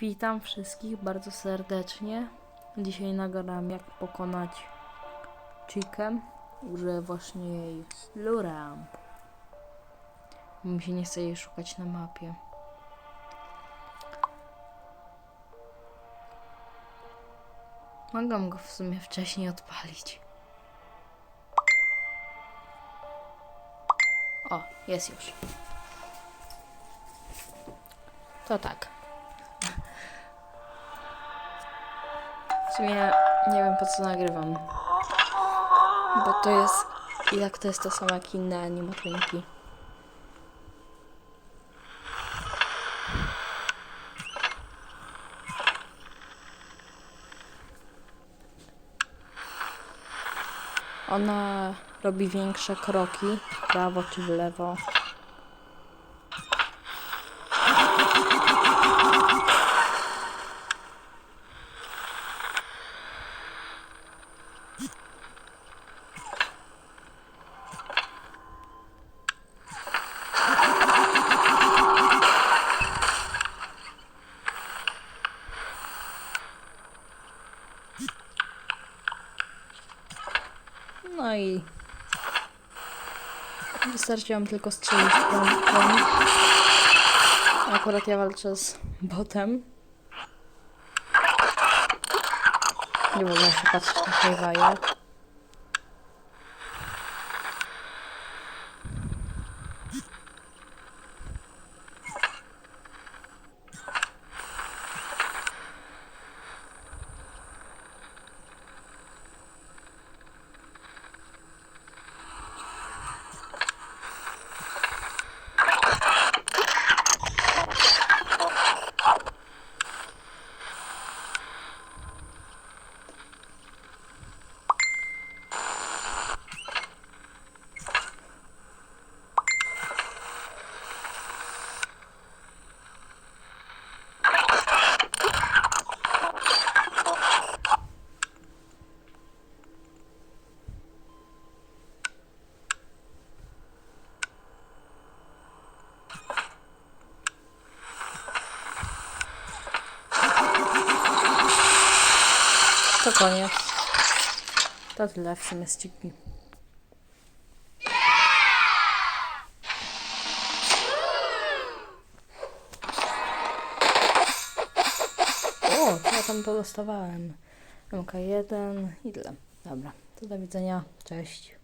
Witam wszystkich bardzo serdecznie. Dzisiaj nagram jak pokonać Chicken. Użyję właśnie jej Luramp. Mi się nie chce jej szukać na mapie. Mogę go w sumie wcześniej odpalić. O, jest już. To tak. W sumie nie wiem po co nagrywam. Bo to jest. I tak to jest to samo jak inne animatroniki. Ona robi większe kroki w prawo czy w lewo. No i wystarczy tylko strzelić koń. Akurat ja walczę z botem. Nie mogę się patrzeć na Highwire. To koniec. To tyle w sumie z Chicky. O, ja tam to dostawałem? MK1 i tyle. Dobra, to do widzenia. Cześć.